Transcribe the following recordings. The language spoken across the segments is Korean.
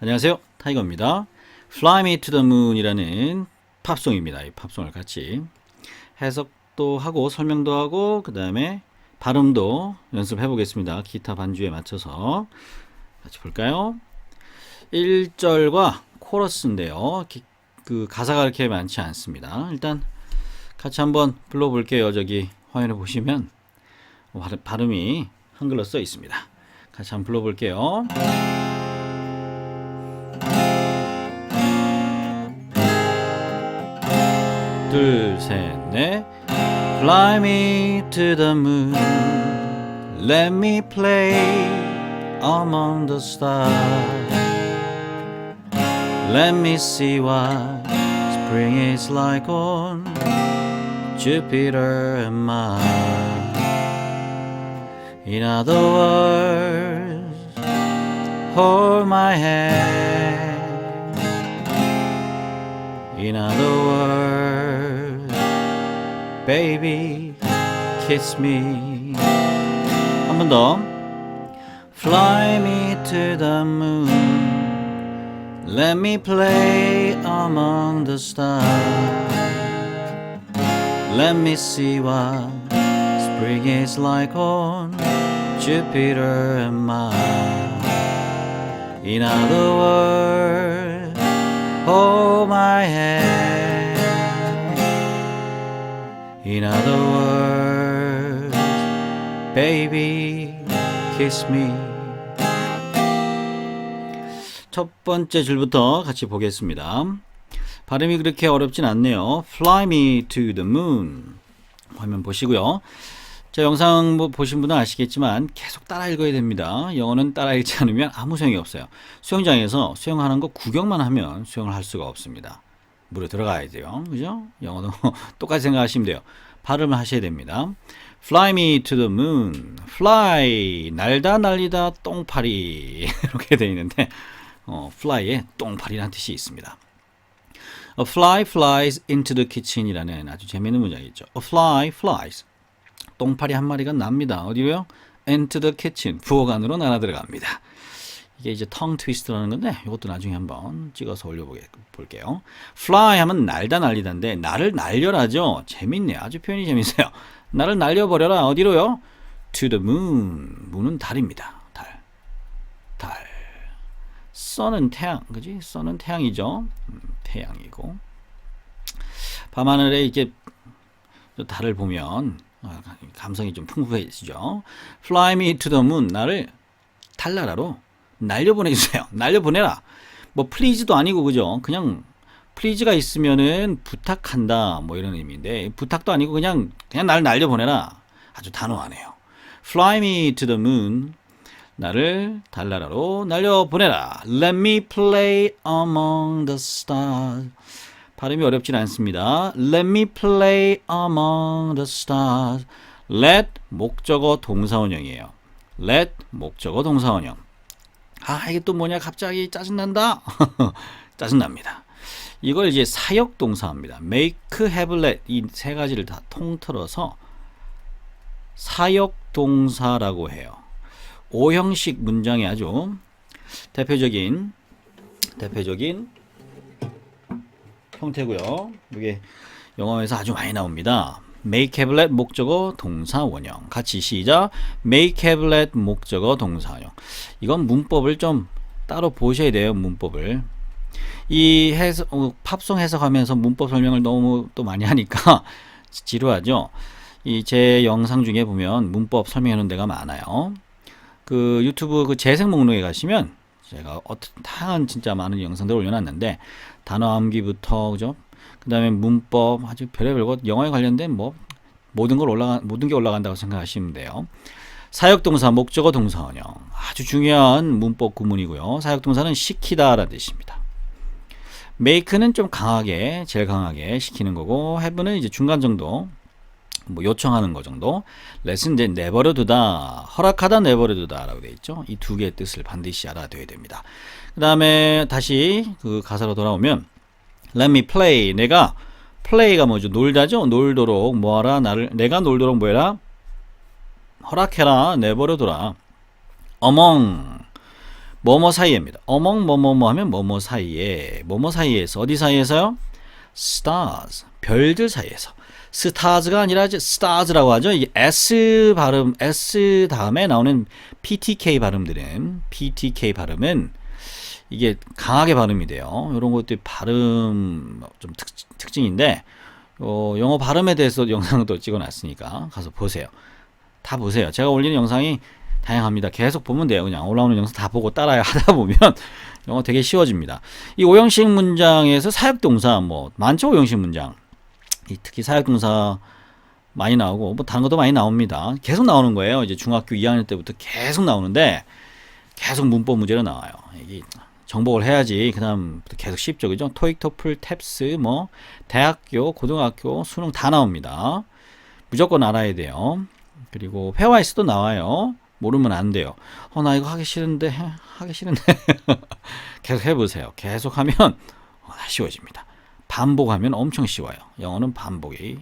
안녕하세요. 타이거입니다. Fly Me to the Moon이라는 팝송입니다. 이 팝송을 같이 해석도 하고 설명도 하고 그 다음에 발음도 연습해 보겠습니다. 기타 반주에 맞춰서 같이 볼까요? 1절과 코러스인데요. 기- 그 가사가 그렇게 많지 않습니다. 일단 같이 한번 불러볼게요. 저기 화면에 보시면 발음- 발음이 한글로 써 있습니다. 같이 한번 불러볼게요. 둘, 셋, 넷. Fly me to the moon. Let me play among the stars. Let me see what spring is like on Jupiter and Mars. In other words, hold my hand. In other words, baby, kiss me. 한 번 더. Fly me to the moon. Let me play among the stars. Let me see what spring is like on Jupiter and Mars. In other words, hold my hand. In other words, baby, kiss me. 첫 번째 줄부터 같이 보겠습니다. 발음이 그렇게 어렵진 않네요. Fly me to the moon. 화면 보시고요. 자, 영상 뭐 보신 분은 아시겠지만 계속 따라 읽어야 됩니다. 영어는 따라 읽지 않으면 아무 소용이 없어요. 수영장에서 수영하는 거 구경만 하면 수영을 할 수가 없습니다. 물에 들어가야 돼요. 그죠? 영어도 똑같이 생각하시면 돼요. 발음을 하셔야 됩니다. Fly me to the moon. Fly 날다 날리다 똥파리 이렇게 되어 있는데 어, fly에 똥파리라는 뜻이 있습니다. A fly flies into the kitchen이라는 아주 재미있는 문장이 있죠. A fly flies. 똥파리 한 마리가 납니다. 어디로요? Into the kitchen. 부엌 안으로 날아 들어갑니다. 이게 이제 텅 트위스트라는 건데 이것도 나중에 한번 찍어서 올려볼게요. fly 하면 날다 날리다인데 나를 날려라죠. 재밌네요. 아주 표현이 재밌어요. 나를 날려버려라. 어디로요? To the moon. moon은 달입니다. 달. 달. sun은 태양. 그지? sun은 태양이죠. 음, 태양이고. 밤하늘에 이렇게 저 달을 보면 어, 감성이 좀 풍부해지죠. Fly me to the moon. 나를 달나라로 날려보내주세요. 날려보내라. 뭐 please도 아니고 그죠? 그냥 please가 있으면은 부탁한다 뭐 이런 의미인데 부탁도 아니고 그냥 그냥 날 날려보내라. 아주 단호하네요. Fly me to the moon. 나를 달나라로 날려보내라. Let me play among the stars. 발음이 어렵진 않습니다. Let me play among the stars. Let 목적어 동사원형이에요. Let 목적어 동사원형. 아 이게 또 뭐냐 갑자기 짜증난다. 짜증납니다. 이걸 이제 사역 동사입니다. Make, have, let 이 세 가지를 다 통틀어서 사역 동사라고 해요. 오형식 문장의 아주 대표적인 대표적인 형태고요. 이게 영어에서 아주 많이 나옵니다. make have let 목적어 동사 원형. 같이 시작. Make have let 목적어 동사 원형. 이건 문법을 좀 따로 보셔야 돼요 문법을. 이 해석 어, 팝송 해석하면서 문법 설명을 너무 또 많이 하니까 지루하죠? 이 제 영상 중에 보면 문법 놓은 데가 많아요. 그 유튜브 그 재생 목록에 가시면 제가 어떤 다양한 진짜 많은 영상들을 올려놨는데 단어 암기부터 그죠? 그다음에 문법 아주 별의별 것 영어에 관련된 뭐 모든 걸 올라가 모든 게 올라간다고 생각하시면 돼요. 사역동사 목적어 동사원형 아주 중요한 문법 구문이고요. 사역동사는 시키다라는 뜻입니다. make는 좀 강하게 제일 강하게 시키는 거고 have는 이제 중간 정도 뭐 요청하는 거 정도. let은 이제 내버려 두다, 허락하다, 내버려 두다라고 되어 있죠. 이 두 개의 뜻을 반드시 알아둬야 됩니다. 그 다음에 다시 그 가사로 돌아오면 let me play. 내가 play가 뭐죠? 놀다죠? 놀도록 뭐하라? 나를 내가 놀도록 뭐해라? 허락해라. 내버려 둬라. among 뭐뭐 사이에입니다. 어멍 뭐뭐뭐 하면 뭐뭐 사이에 뭐뭐 사이에서 어디 사이에서요? stars 별들 사이에서 stars가 아니라 stars라고 하죠. 이 s 발음 s 다음에 나오는 ptk 발음들은 ptk 발음은 이게 강하게 발음이 돼요. 이런 것들이 발음 좀 특, 특징인데 어, 영어 발음에 대해서 영상도 찍어놨으니까 가서 보세요. 다 보세요. 제가 올리는 영상이 다양합니다. 계속 보면 돼요. 그냥 올라오는 영상 다 보고 따라 하다 보면 영어 되게 쉬워집니다. 이 오형식 문장에서 사역동사 뭐 많죠 오형식 문장. 이 특히 사역동사 많이 나오고 뭐 다른 것도 많이 나옵니다. 계속 나오는 거예요. 이제 중학교 2학년 때부터 계속 나오는데 계속 문법 문제로 나와요. 이게 정복을 해야지 그다음부터 계속 쉽죠. 그죠? 토익, 토플, 탭스 뭐 대학교, 고등학교, 수능 다 나옵니다. 무조건 알아야 돼요. 그리고 회화에서도 나와요. 모르면 안 돼요. 어, 나 이거 하기 싫은데, 해, 하기 싫은데. 계속 해보세요. 계속 하면 어, 다 쉬워집니다. 반복하면 엄청 쉬워요. 영어는 반복이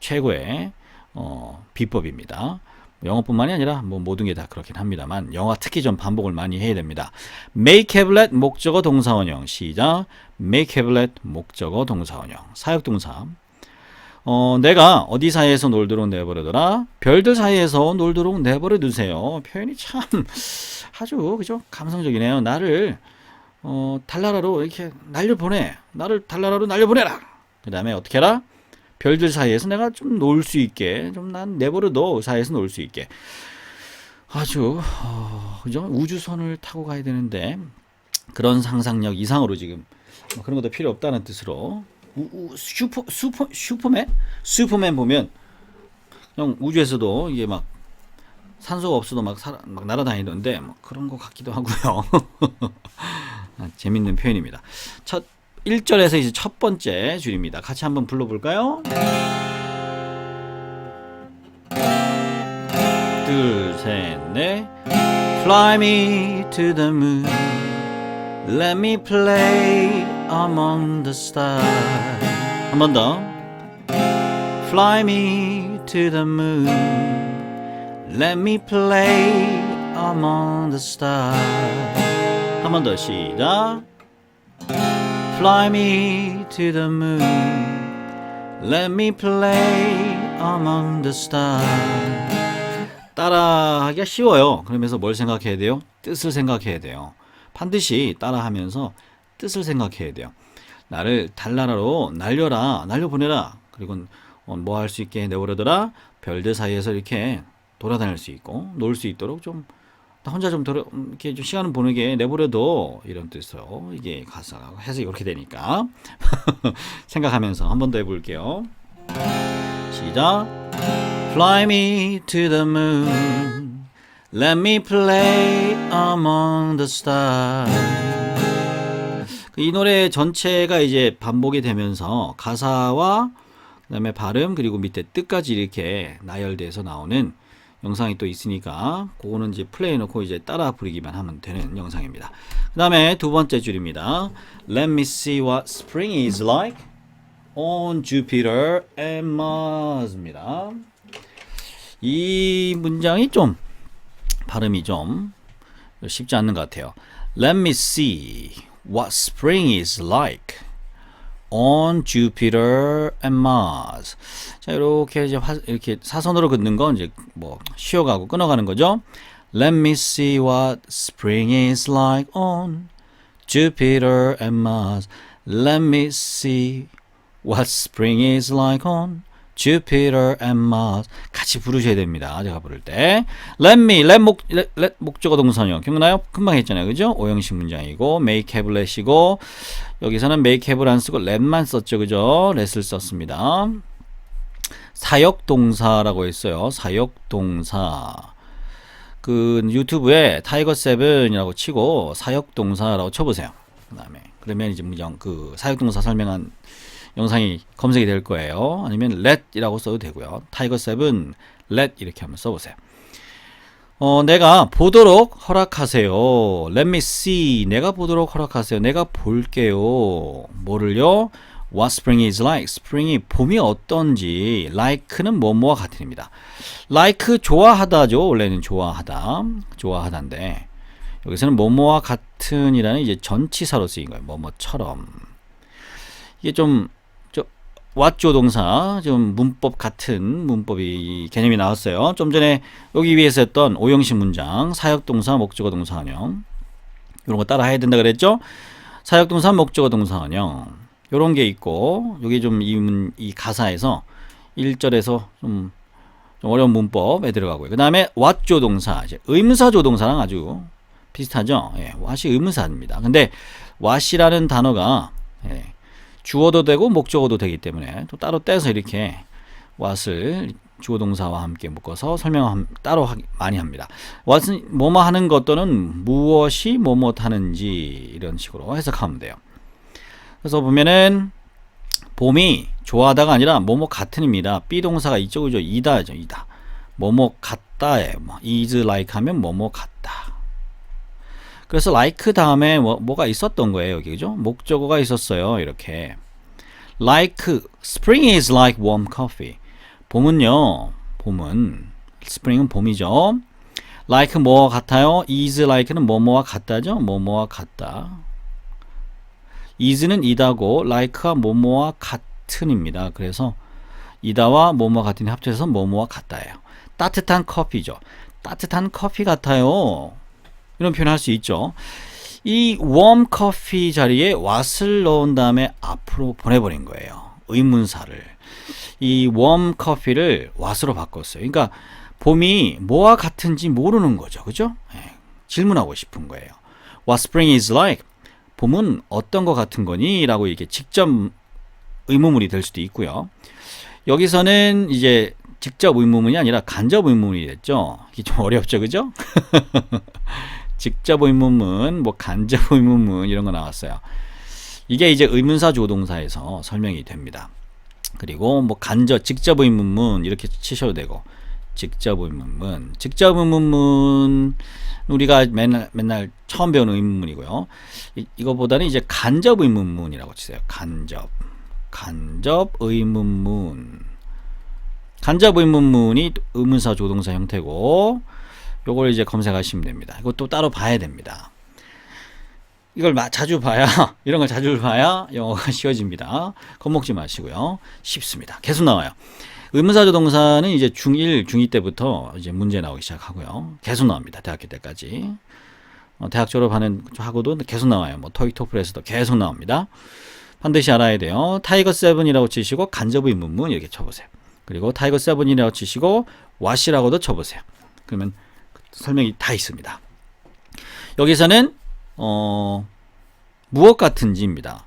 최고의 어, 비법입니다. 영어뿐만이 아니라 뭐 모든 게 다 그렇긴 합니다만 영어 특히 좀 반복을 많이 해야 됩니다. make have let 목적어 동사원형 시작. make have let 목적어 동사원형 사역동사 어, 내가 어디 사이에서 놀도록 내버려둬라. 별들 사이에서 놀도록 내버려 두세요. 표현이 참 아주 그죠? 감성적이네요. 나를 어, 달나라로 이렇게 날려보내. 나를 달나라로 날려보내라. 그 다음에 어떻게 해라? 별들 사이에서 내가 좀 놀 수 있게, 좀 난 내버려 둬 사이에서 놀 수 있게. 아주 어, 그죠? 우주선을 타고 가야 되는데 그런 상상력 이상으로 지금 뭐 그런 것도 필요 없다는 뜻으로 우, 우, 슈퍼 슈퍼 슈퍼맨 슈퍼맨 보면 그냥 우주에서도 이게 막 산소가 없어도 막, 살아, 막 날아다니던데 뭐 그런 것 같기도 하고요. 아, 재밌는 표현입니다. 첫 1절에서 이제 첫 번째 줄입니다. 같이 한번 불러볼까요? 둘, 셋, 넷. Fly me to the moon. Let me play among the stars. 한 번 더. Fly me to the moon. Let me play among the stars. 한 번 더 시작. Fly me to the moon. Let me play among the stars. 따라하기가 쉬워요. 그러면서 뭘 생각해야 돼요? 뜻을 생각해야 돼요. 반드시 따라하면서 뜻을 생각해야 돼요. 나를 달나라로 날려라, 날려보내라. 그리고 뭐 할 수 있게 내버려둬라. 별들 사이에서 이렇게 돌아다닐 수 있고 놀 수 있도록 좀 혼자 좀 돌아, 이렇게 좀 시간을 보내게 내버려둬 이런 뜻으로 이게 가사가 해석이 그렇게 되니까 생각하면서 한 번 더 해볼게요. 시작. Fly me to the moon. Let me play among the stars. 이 노래 전체가 이제 반복이 되면서 가사와 그다음에 발음 그리고 밑에 뜻까지 이렇게 나열돼서 나오는 영상이 또 있으니까 그거는 이제 플레이 놓고 이제 따라 부르기만 하면 되는 영상입니다. 그 다음에 두 번째 줄입니다. Let me see what spring is like on Jupiter and Mars입니다. 이 문장이 좀 발음이 좀 쉽지 않는 것 같아요. Let me see what spring is like on Jupiter and Mars. 자, 이렇게 이제 화, 이렇게 사선으로 긋는 건 이제 뭐 쉬어가고 끊어가는 거죠. Let me see what spring is like on Jupiter and Mars. Let me see what spring is like on Jupiter and Mars. 같이 부르셔야 됩니다. 제가 부를 때. Let me, let 목, let, let 목적어 동사형. 기억나요? 금방 했잖아요. 그죠? 오형식 문장이고, make have let이고, 여기서는 make have를 안 쓰고 let만 썼죠. 그죠? let을 썼습니다. 사역 동사라고 했어요. 사역 동사. 그 유튜브에 타이거 세븐이라고 치고 사역 동사라고 쳐보세요. 그다음에 그러면 이제 문장 그 사역 동사 설명한 영상이 검색이 될 거예요. 아니면 let이라고 써도 되고요. 타이거 세븐 let 이렇게 한번 써보세요. 어, 내가 보도록 허락하세요. Let me see. 내가 보도록 허락하세요. 내가 볼게요. 뭐를요? What spring is like. spring이 봄이 어떤지. like는 뭐뭐와 같은 입니다. like 좋아하다죠. 원래는 좋아하다. 좋아하다인데 여기서는 뭐뭐와 같은이라는 이제 전치사로 쓰인 거예요. 뭐뭐처럼. 이게 좀, 저, 왓조 동사, 좀 문법 같은 문법이 개념이 나왔어요. 좀 전에 여기 위에서 했던 오형식 문장, 사역 동사, 목적어 동사 원형. 이런 거 따라 해야 된다 그랬죠? 사역 동사, 목적어 동사 원형. 요런 게 있고, 여기 좀이 가사에서 1절에서 좀, 좀 어려운 문법에 들어가고요. 그 다음에 왓조 동사, 이제 의문사 조 동사랑 아주 비슷하죠? 예, 왓이 의문사입니다. 근데 왓이라는 단어가 예, 주어도 되고 목적어도 되기 때문에 또 따로 떼서 이렇게 왓을 주어 동사와 함께 묶어서 설명 따로 하, 많이 합니다. 왓은 뭐뭐 하는 것 또는 무엇이 뭐뭐 하는지 이런 식으로 해석하면 돼요. 그래서 보면은 봄이 좋아하다가 아니라 뭐뭐 같은입니다. B 동사가 이쪽이죠. 이다죠. 이다. 뭐뭐 같다에 뭐 is like 하면 뭐뭐 같다. 그래서 like 다음에 뭐, 뭐가 있었던 거예요. 여기 그죠? 목적어가 있었어요. 이렇게 like spring is like warm coffee. 봄은요. 봄은 spring은 봄이죠. like 뭐 같아요? is like는 뭐뭐와 같다죠? 뭐뭐와 같다. is는 이다고 like가 뭐뭐와 같은입니다. 그래서 이다와 뭐뭐 같은 합쳐서 뭐뭐와 같다예요. 따뜻한 커피죠. 따뜻한 커피 같아요. 이런 표현 할 수 있죠. 이 warm coffee 자리에 what을 넣은 다음에 앞으로 보내버린 거예요. 의문사를. 이 warm coffee를 what으로 바꿨어요. 그러니까 봄이 뭐와 같은지 모르는 거죠. 그죠? 예, 질문하고 싶은 거예요. What spring is like? 봄은 어떤 것 같은 거니? 라고 이렇게 직접 의문문이 될 수도 있고요. 여기서는 이제 직접 의문문이 아니라 간접 의문문이 됐죠. 이게 좀 어렵죠. 그죠? 직접 의문문, 뭐 간접 의문문 이런 거 나왔어요. 이게 이제 의문사 조동사에서 설명이 됩니다. 그리고 뭐 간접, 직접 의문문 이렇게 치셔도 되고 직접 의문문, 직접 의문문 우리가 맨날 맨날 처음 배우는 의문문이고요. 이, 이거보다는 이제 간접 의문문이라고 치세요. 간접, 간접 의문문. 간접 의문문이 의문사 조동사 형태고 요걸 이제 검색하시면 됩니다. 이것도 따로 봐야 됩니다. 이걸 마, 자주 봐야 이런 걸 자주 봐야 영어가 쉬워집니다. 겁먹지 마시고요. 쉽습니다. 계속 나와요. 의문사조 동사는 이제 중1, 중2 때부터 이제 문제 나오기 시작하고요. 계속 나옵니다. 대학교 때까지. 어, 대학 졸업하는 하고도 계속 나와요. 뭐 토익 토플에서도 계속 나옵니다. 반드시 알아야 돼요. 타이거 세븐이라고 치시고 간접 의 문문 이렇게 쳐보세요. 그리고 타이거 세븐이라고 치시고 와시라고도 쳐보세요. 그러면 설명이 다 있습니다. 여기서는 어, 무엇 같은지입니다.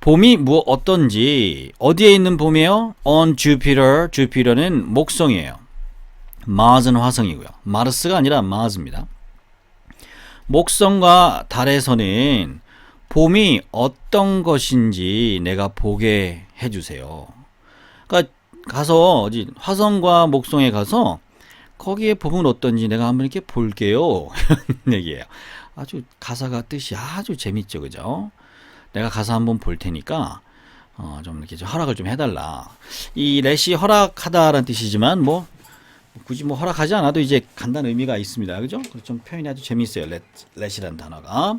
봄이 뭐 어떤지 어디에 있는 봄이에요? On Jupiter. Jupiter는 목성이에요. Mars는 화성이고요. 마르스가 아니라 Mars입니다. 목성과 달에서는 봄이 어떤 것인지 내가 보게 해주세요. 그러니까 가서 화성과 목성에 가서 거기에 봄은 어떤지 내가 한번 이렇게 볼게요. 이런 얘기예요. 아주 가사가 뜻이 아주 재밌죠, 그죠? 내가 가사 한번 볼 테니까 어, 좀 이렇게 좀 허락을 좀 해달라. 이 렛이 허락하다라는 뜻이지만 뭐 굳이 뭐 허락하지 않아도 이제 간단한 의미가 있습니다, 그죠? 좀 표현이 아주 재밌어요, 렛, 렛이라는 단어가.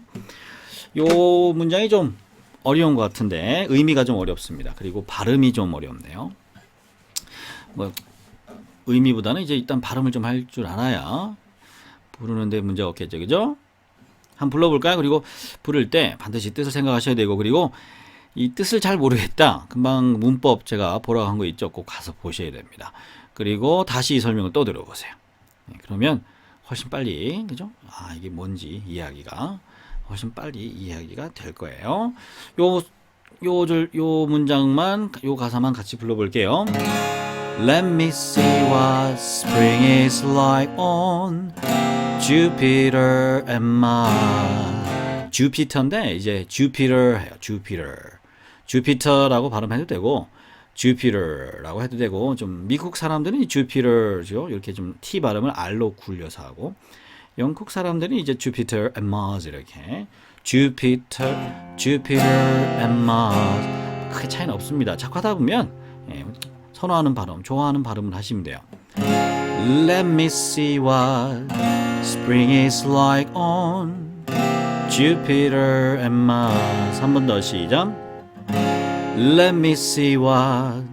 요 문장이 좀 어려운 것 같은데 의미가 좀 어렵습니다. 그리고 발음이 좀 어렵네요. 뭐 의미보다는 이제 일단 발음을 좀 할 줄 알아야 부르는데 문제 없겠죠, 그죠? 한번 불러볼까요? 그리고 부를 때 반드시 뜻을 생각하셔야 되고 그리고 이 뜻을 잘 모르겠다. 금방 문법 제가 보라고 한 거 있죠. 꼭 가서 보셔야 됩니다. 그리고 다시 이 설명을 또 들어보세요. 네, 그러면 훨씬 빨리 그죠? 아 이게 뭔지 이해하기가 훨씬 빨리 이해하기가 될 거예요. 요 요 절 요 문장만 요 가사만 같이 불러볼게요. Let me see what spring is like on Jupiter and Mars. 주피터인데 이제 Jupiter 해요. Jupiter. Jupiter라고 발음해도 되고 Jupiter라고 해도 되고 좀 미국 사람들은 Jupiter죠. 이렇게 좀 T 발음을 R로 굴려서 하고 영국 사람들은 이제 Jupiter and Mars 이렇게 Jupiter, Jupiter and Mars 크게 차이는 없습니다. 자꾸 하다 보면 예, 선호하는 발음, 좋아하는 발음을 하시면 돼요. Let me see what Spring is like on Jupiter and Mars. 한 번 더 시작. Let me see what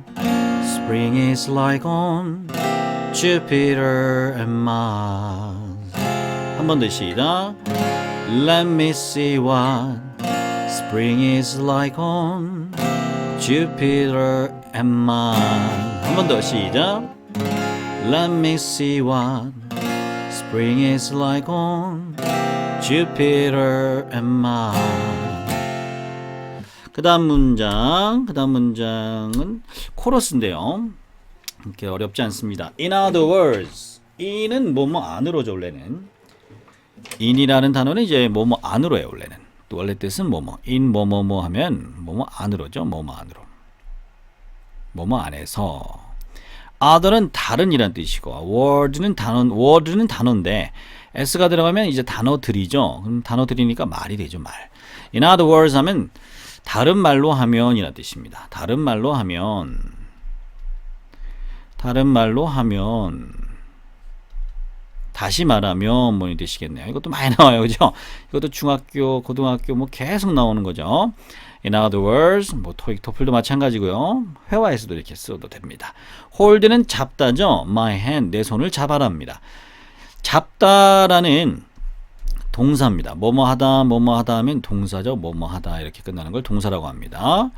spring is like on Jupiter and Mars. 한 번 더 시작. Let me see what spring is like on Jupiter and Mars. 한번 더 시작. Let me see what spring is like on Jupiter and Mars. 그 다음 문장, 그 다음 문장은 코러스인데요. 이렇게 어렵지 않습니다. In other words, in은 뭐뭐 안으로죠, 원래는. in이라는 단어는 이제 뭐뭐 안으로예요, 원래는. 또 원래 뜻은 뭐뭐, in 뭐뭐뭐 하면 뭐뭐 안으로죠, 뭐뭐 안으로. 뭐뭐 안에서. other는 다른 이란 뜻이고, word는 단어, word는 단어인데, s가 들어가면 이제 단어들이죠. 그럼 단어들이니까 말이 되죠, 말. In other words 하면 다른 말로 하면이라는 뜻입니다. 다른 말로 하면 다른 말로 하면 다시 말하면 뭐니 뜻이겠네요. 이것도 많이 나와요. 그죠? 이것도 중학교, 고등학교 뭐 계속 나오는 거죠. In other words, 뭐 토익, 토플도 마찬가지고요. 회화에서도 이렇게 써도 됩니다. hold는 잡다죠. My hand, 내 손을 잡아라입니다. 잡다라는 동사입니다. 뭐뭐 하다, 뭐뭐 하다 하면 동사죠. 뭐뭐 하다 이렇게 끝나는 걸 동사라고 합니다.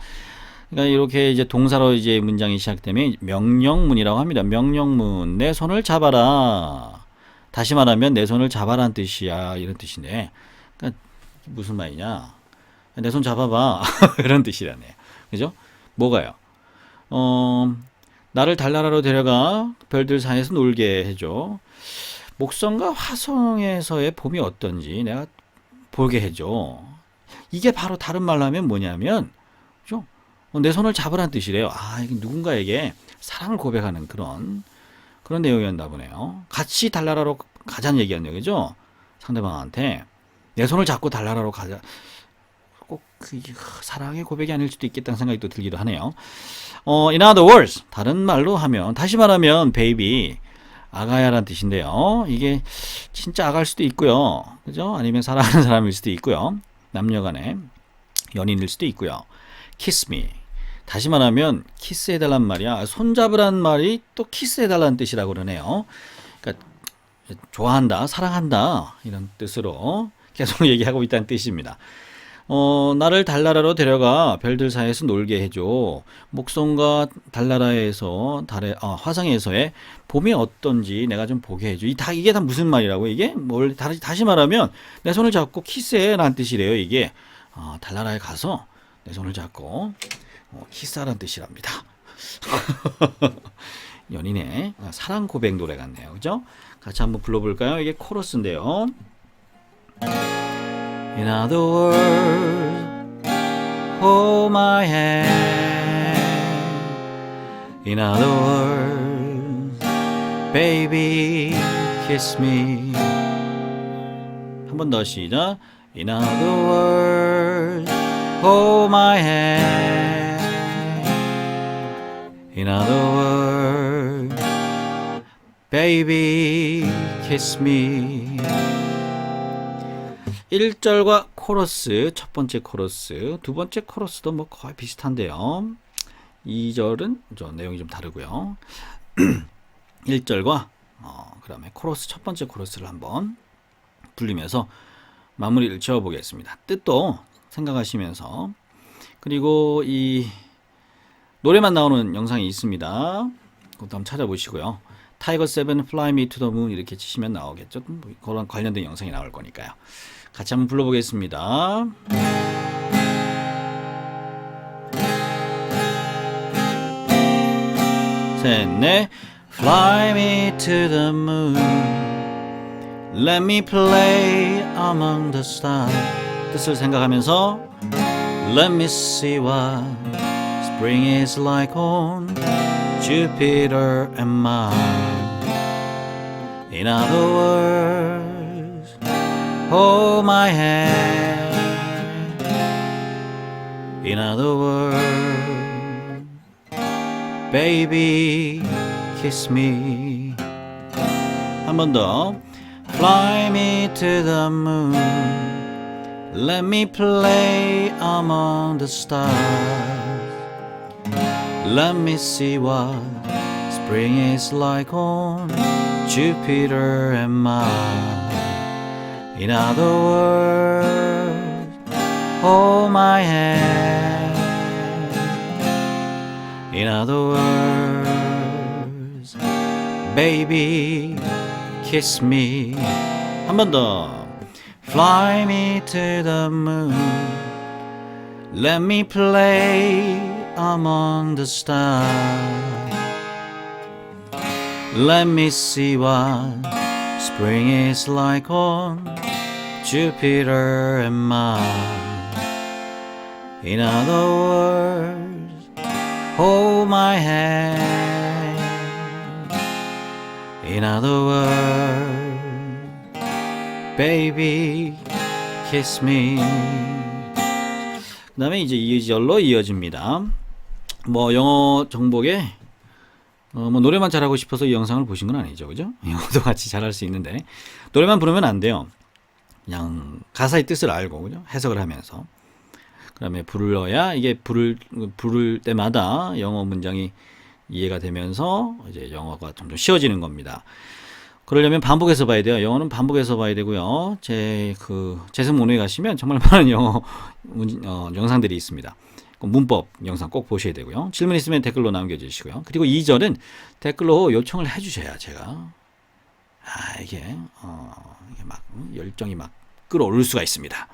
그러니까 이렇게 이제 동사로 이제 문장이 시작되면 명령문이라고 합니다. 명령문, 내 손을 잡아라. 다시 말하면 내 손을 잡아라는 뜻이야 이런 뜻인데, 그러니까 무슨 말이냐? 내 손 잡아봐 이런 뜻이라네요. 그죠? 뭐가요? 어, 나를 달나라로 데려가 별들 사이에서 놀게 해줘. 목성과 화성에서의 봄이 어떤지 내가 보게 해줘. 이게 바로 다른 말로 하면 뭐냐면, 그죠? 어, 내 손을 잡으란 뜻이래요. 아, 이게 누군가에게 사랑을 고백하는 그런, 그런 내용이었나 보네요. 같이 달나라로 가자는 얘기였네요. 그죠? 상대방한테. 내 손을 잡고 달나라로 가자. 꼭 그, 사랑의 고백이 아닐 수도 있겠다는 생각이 또 들기도 하네요. 어, in other words, 다른 말로 하면, 다시 말하면, baby, 아가야라는 뜻인데요. 이게 진짜 아가일 수도 있고요. 그죠? 아니면 사랑하는 사람일 수도 있고요. 남녀 간에 연인일 수도 있고요. kiss me. 다시 말하면 키스해 달란 말이야. 손잡으란 말이 또 키스해 달라는 뜻이라고 그러네요. 그러니까 좋아한다, 사랑한다 이런 뜻으로 계속 얘기하고 있다는 뜻입니다. 어, 나를 달나라로 데려가 별들 사이에서 놀게 해줘. 목성과 달나라에서 달에 아, 화성에서의 봄이 어떤지 내가 좀 보게 해줘. 이 다 이게 다 무슨 말이라고 이게 뭘 다시 다시 말하면 내 손을 잡고 키스해라는 뜻이래요. 이게 어, 달나라에 가서 내 손을 잡고 어, 키스하라는 뜻이랍니다. 연인의 사랑 고백 노래 같네요. 그죠? 같이 한번 불러볼까요? 이게 코러스인데요. In other words, hold my hand. In other words, baby, kiss me. 한 번 더 시작. In other words, hold my hand. In other words, baby, kiss me. 1절과 코러스, 첫 번째 코러스, 두 번째 코러스도 뭐 거의 비슷한데요. 2절은 저 내용이 좀 다르고요. 1절과 어, 그다음에 코러스 첫 번째 코러스를 한번 불리면서 마무리를 지어 보겠습니다. 뜻도 생각하시면서 그리고 이 노래만 나오는 영상이 있습니다. 그것도 한번 찾아보시고요. 타이거 세븐 Fly Me to the Moon 이렇게 치시면 나오겠죠. 뭐 그런 관련된 영상이 나올 거니까요. 같이 한번 불러보겠습니다. 셋, 넷. Fly me to the moon. Let me play among the stars. 뜻을 생각하면서 Let me see what spring is like on Jupiter and Mars. In other words, hold my hand. In other words, baby, kiss me. 한 번 더. Fly me to the moon. Let me play among the stars. Let me see what spring is like on Jupiter and Mars. In other words, hold my hand. In other words, baby, kiss me. 한 번 더. Fly me to the moon. Let me play among the stars. Let me see what spring is like on Jupiter and Mars. In other words, hold my hand. In other words, baby, kiss me. 그 다음에 이제 2절로 이어집니다. 뭐 영어 정복에 어, 뭐 노래만 잘하고 싶어서 이 영상을 보신 건 아니죠, 그죠? 영어도 같이 잘할 수 있는데 노래만 부르면 안 돼요. 그냥 가사의 뜻을 알고 그죠? 해석을 하면서 그다음에 불러야 이게 부를 부를 때마다 영어 문장이 이해가 되면서 이제 영어가 점점 쉬워지는 겁니다. 그러려면 반복해서 봐야 돼요. 영어는 반복해서 봐야 되고요. 제 그 재생 모노에 가시면 정말 많은 영어 문, 어, 영상들이 있습니다. 그 문법 영상 꼭 보셔야 되고요. 질문 있으면 댓글로 남겨주시고요. 그리고 2절은 댓글로 요청을 해주셔야 제가 아 이게 어 이게 막 음, 열정이 막 끌어오를 수가 있습니다.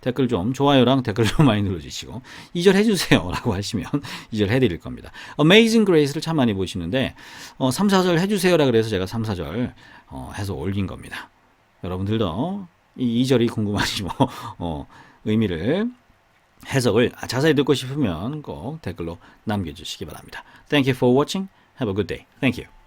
댓글 좀 좋아요랑 댓글 좀 많이 눌러주시고 2절 해주세요라고 하시면 2절 해드릴 겁니다. Amazing Grace를 참 많이 보시는데 어, 3, 4절 해주세요라 그래서 제가 3, 4절 어, 해서 올린 겁니다. 여러분들도 이 2절이 궁금하시고 어, 의미를 해석을 자세히 듣고 싶으면 꼭 댓글로 남겨주시기 바랍니다. Thank you for watching. Have a good day. Thank you.